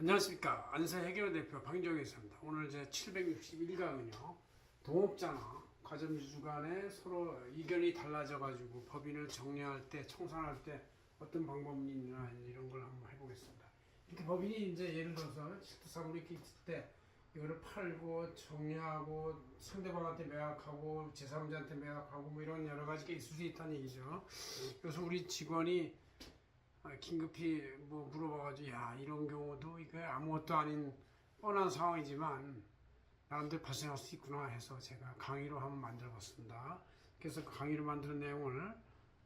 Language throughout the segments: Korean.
안녕하십니까 안세 해결 대표 박인정이 있습니다. 오늘 제 761강은요 동업자나 가점주주 간에 서로 의견이 달라져 가지고 법인을 정리할 때 청산할 때 어떤 방법이 있나 이런 걸 한번 해보겠습니다. 이렇게 법인이 이제 예를 들어서 실투상으로 이렇게 있을 때 이거를 팔고 정리하고 상대방한테 매각하고 제3자한테 매각하고 뭐 이런 여러 가지가 있을 수 있다는 얘기죠. 그래서 우리 직원이 아, 긴급히 뭐 물어봐가지고 야 이런 경우도 이게 아무것도 아닌 뻔한 상황이지만 나름대로 발생할 수 있구나 해서 제가 강의로 한번 만들어봤습니다. 그래서 그 강의로 만든 내용을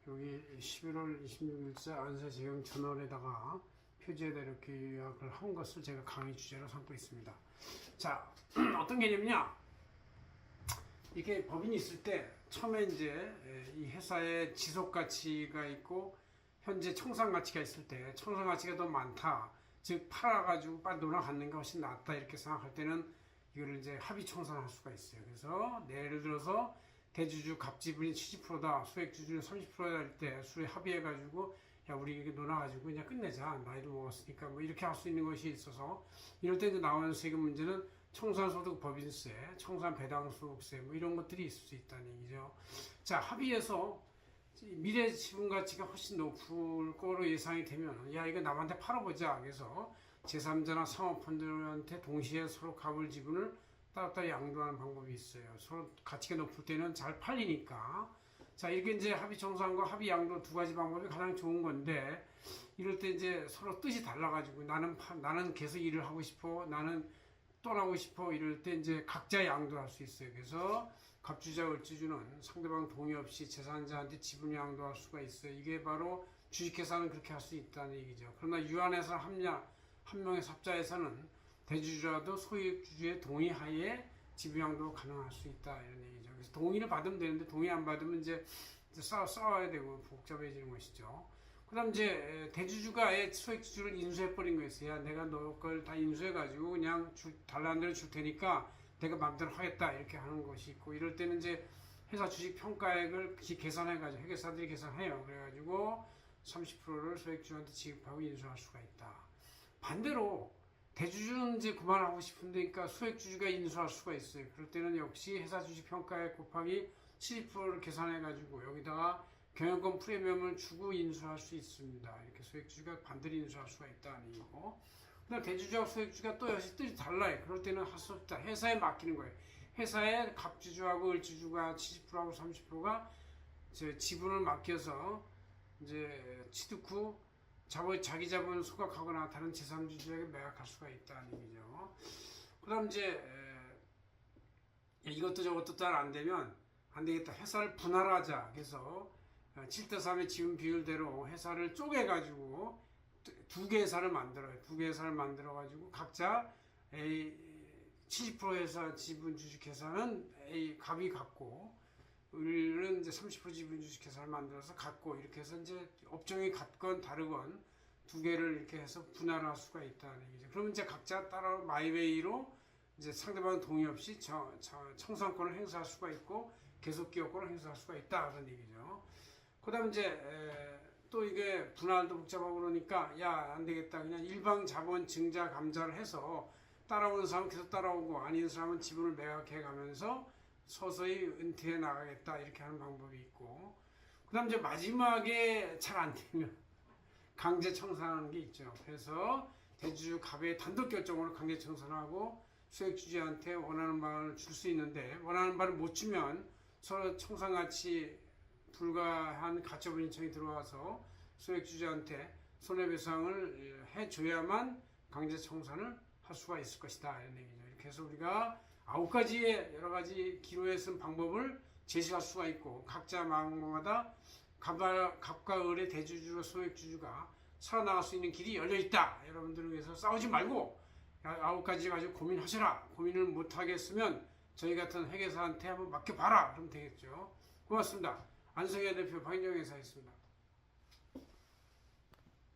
여기 11월 26일자 안세재경 저널에다가 표지에다 이렇게 요약을 한 것을 제가 강의 주제로 삼고 있습니다. 자 어떤 개념이냐? 이게 법인이 있을 때 처음에 이제 이 회사의 지속 가치가 있고 현재 청산 가치가 있을 때 청산 가치가 더 많다. 즉 팔아가지고 빨리 놀아가는 게 훨씬 낫다 이렇게 생각할 때는 이거를 이제 합의 청산할 수가 있어요. 그래서 예를 들어서 대주주 갑지분이 70%다, 소액주주는 30%다 할때 술에 합의해가지고 야 우리 이게 놀아가지고 그냥 끝내자 나이도 먹었으니까 뭐 이렇게 할 수 있는 것이 있어서 이럴 때 이제 나오는 세금 문제는 청산소득 법인세, 청산 배당소득세 뭐 이런 것들이 있을 수 있다는 얘기죠. 자 합의해서 미래 지분 가치가 훨씬 높을 거로 예상이 되면 야 이거 남한테 팔아보자. 그래서 제3자나 상업펀드한테 동시에 서로 갑을 지분을 따로따로 양도하는 방법이 있어요. 서로 가치가 높을 때는 잘 팔리니까. 자 이렇게 이제 합의 청산과 합의 양도 두 가지 방법이 가장 좋은 건데 이럴 때 이제 서로 뜻이 달라가지고 나는 파- 나는 계속 일을 하고 싶어 나는 떠나고 싶어 이럴 때 이제 각자 양도할 수 있어요. 그래서 갑주자 을주주는 상대방 동의 없이 재산자한테 지분 양도할 수가 있어요. 이게 바로 주식회사는 그렇게 할 수 있다는 얘기죠. 그러나 유한회사 합냐 한 명의 삽자에서는 대주주라도 소유주주의 동의 하에 지분 양도 가능할 수 있다 이런 얘기죠. 그래서 동의를 받으면 되는데 동의 안 받으면 이제 싸워 싸워야 되고 복잡해지는 것이죠. 그다음 이제 대주주가 아예 소액주주를 인수해 버린 거였어요. 야, 내가 너 걸 다 인수해 가지고 그냥 주, 달라는 대로 줄 테니까 내가 마음대로 하겠다 이렇게 하는 것이 있고 이럴 때는 이제 회사 주식 평가액을 기- 계산해 가지고 회계사들이 계산해요. 그래 가지고 30%를 소액주주한테 지급하고 인수할 수가 있다. 반대로 대주주는 이제 그만하고 싶은데 그러니까 소액주주가 인수할 수가 있어요. 그럴 때는 역시 회사 주식 평가액 곱하기 70%를 계산해 가지고 여기다가 경영권 프리미엄을 주고 인수할 수 있습니다. 이렇게 소액주주가 반대로 인수할 수가 있다는 얘기고. 그다음 대주주와 소액주주가 또 뜻이 달라요. 그럴 때는 할 수 없다. 회사에 맡기는 거예요. 회사에 갑주주하고 을주주가 70%하고 30%가 지분을 맡겨서 이제 취득 후 자본, 자기 자본을 소각하거나 다른 제3주주에게 매각할 수가 있다는 얘기죠. 그 다음 이제 에, 이것도 저것도 잘 안 되면 안 되겠다. 회사를 분할하자. 그래서 7대 3의 지분 비율대로 회사를 쪼개 가지고 두개 회사를 만들어요. 두개 회사를 만들어 가지고 각자 A 70% 회사 지분 주식 회사는 A 갑이 갖고 을은 이제 30% 지분 주식 회사를 만들어서 갖고 이렇게 해서 이제 업종이 같건 다르건 두 개를 이렇게 해서 분할을 할 수가 있다는 얘기죠. 그러면 이제 각자 따라 마이웨이로 이제 상대방 동의 없이 저, 저 청산권을 행사할 수가 있고 계속 기업권을 행사할 수가 있다 그런 얘기죠. 그다음 이제 에, 또 이게 분할도 복잡하고 그러니까 야 안 되겠다. 그냥 일방 자본 증자 감자를 해서 따라오는 사람은 계속 따라오고 아닌 사람은 지분을 매각해 가면서 서서히 은퇴해 나가겠다. 이렇게 하는 방법이 있고. 그다음 이제 마지막에 잘 안 되면 강제 청산하는 게 있죠. 그래서 대주주 갑의 단독 결정으로 강제 청산하고 수액주주한테 원하는 바를 줄 수 있는데 원하는 바를 못 주면 서로 청산 가치 불가한 가처분 신청이 들어와서 소액주주한테 손해배상을 해줘야만 강제 청산을 할 수가 있을 것이다 이런 얘기죠. 이렇게 해서 우리가 아홉 가지의 여러 가지 기로에 쓴 방법을 제시할 수가 있고 각자 마음마다 갑과, 을의 대주주와 소액주주가 살아나갈 수 있는 길이 열려 있다. 여러분들을 위해서 싸우지 말고 아홉 가지 가지고 고민하시라. 고민을 못 하겠으면 저희 같은 회계사한테 한번 맡겨봐라. 그러면 되겠죠. 고맙습니다. 안성현 대표 박인정 회사였습니다.